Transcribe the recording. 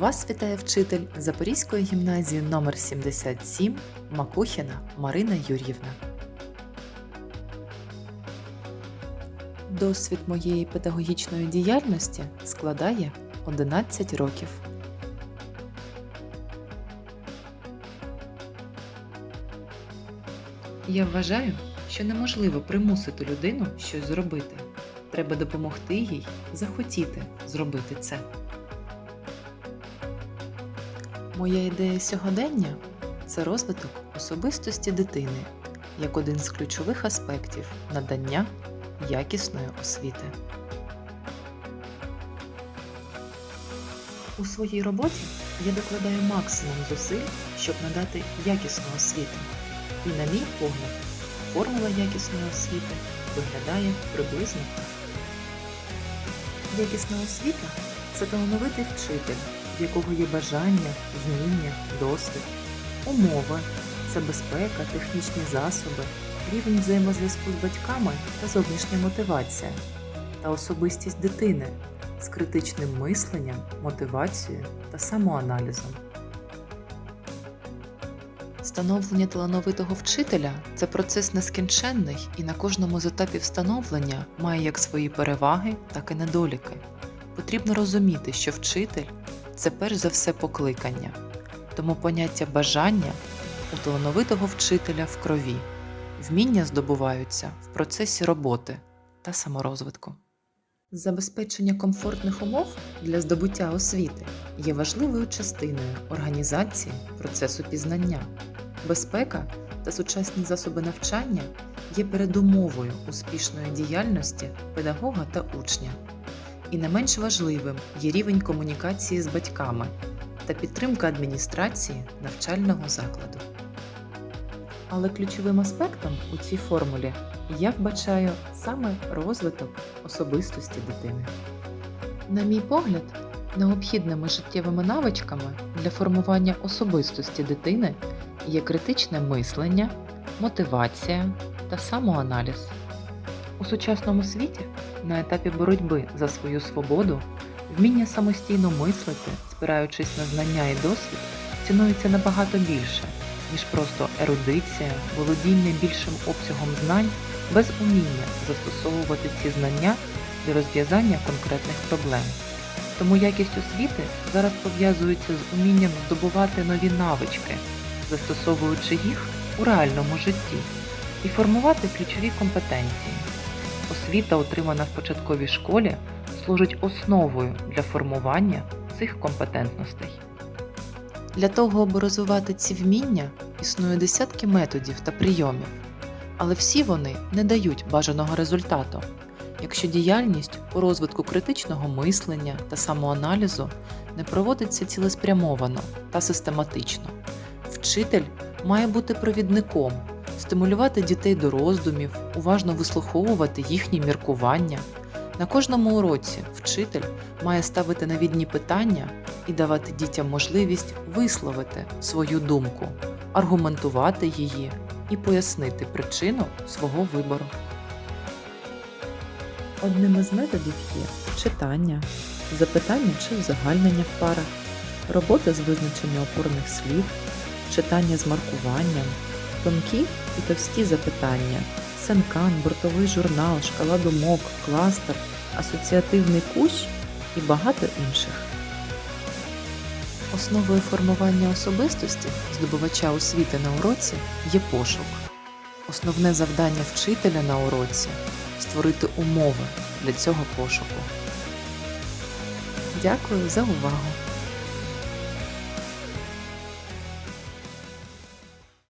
Вас вітає вчитель Запорізької гімназії номер 77 Макухіна Марина Юр'ївна. Досвід моєї педагогічної діяльності складає 11 років. Я вважаю, що неможливо примусити людину щось зробити. Треба допомогти їй захотіти зробити це. Моя ідея сьогодення це розвиток особистості дитини як один з ключових аспектів надання якісної освіти. У своїй роботі я докладаю максимум зусиль, щоб надати якісну освіту. І, на мій погляд, формула якісної освіти виглядає приблизно так. Якісна освіта це талановитий вчитель, якого є бажання, вміння, досвід, умови, це безпека, технічні засоби, рівень взаємозв'язку з батьками та зовнішня мотивація, та особистість дитини з критичним мисленням, мотивацією та самоаналізом. Становлення талановитого вчителя це процес нескінченний і на кожному з етапів становлення має як свої переваги, так і недоліки. Потрібно розуміти, що вчитель це перш за все покликання, тому поняття бажання у талановитого вчителя в крові, вміння здобуваються в процесі роботи та саморозвитку. Забезпечення комфортних умов для здобуття освіти є важливою частиною організації процесу пізнання. Безпека та сучасні засоби навчання є передумовою успішної діяльності педагога та учня. І не менш важливим є рівень комунікації з батьками та підтримка адміністрації навчального закладу. Але ключовим аспектом у цій формулі я вбачаю саме розвиток особистості дитини. На мій погляд, необхідними життєвими навичками для формування особистості дитини є критичне мислення, мотивація та самоаналіз. У сучасному світі на етапі боротьби за свою свободу вміння самостійно мислити, спираючись на знання і досвід, цінується набагато більше, ніж просто ерудиція, володіння більшим обсягом знань без уміння застосовувати ці знання для розв'язання конкретних проблем. Тому якість освіти зараз пов'язується з умінням здобувати нові навички, застосовуючи їх у реальному житті, і формувати ключові компетенції. Освіта, отримана в початковій школі, служить основою для формування цих компетентностей. Для того, аби розвивати ці вміння, існує десятки методів та прийомів, але всі вони не дають бажаного результату, якщо діяльність по розвитку критичного мислення та самоаналізу не проводиться цілеспрямовано та систематично. Вчитель має бути провідником, стимулювати дітей до роздумів, уважно вислуховувати їхні міркування. На кожному уроці вчитель має ставити навідні питання і давати дітям можливість висловити свою думку, аргументувати її і пояснити причину свого вибору. Одним із методів є читання, запитання чи узагальнення в парах, робота з визначення опорних слів, читання з маркуванням, тонкі і товсті запитання, сенкан, бортовий журнал, шкала думок, кластер, асоціативний кущ і багато інших. Основою формування особистості здобувача освіти на уроці є пошук. Основне завдання вчителя на уроці створити умови для цього пошуку. Дякую за увагу!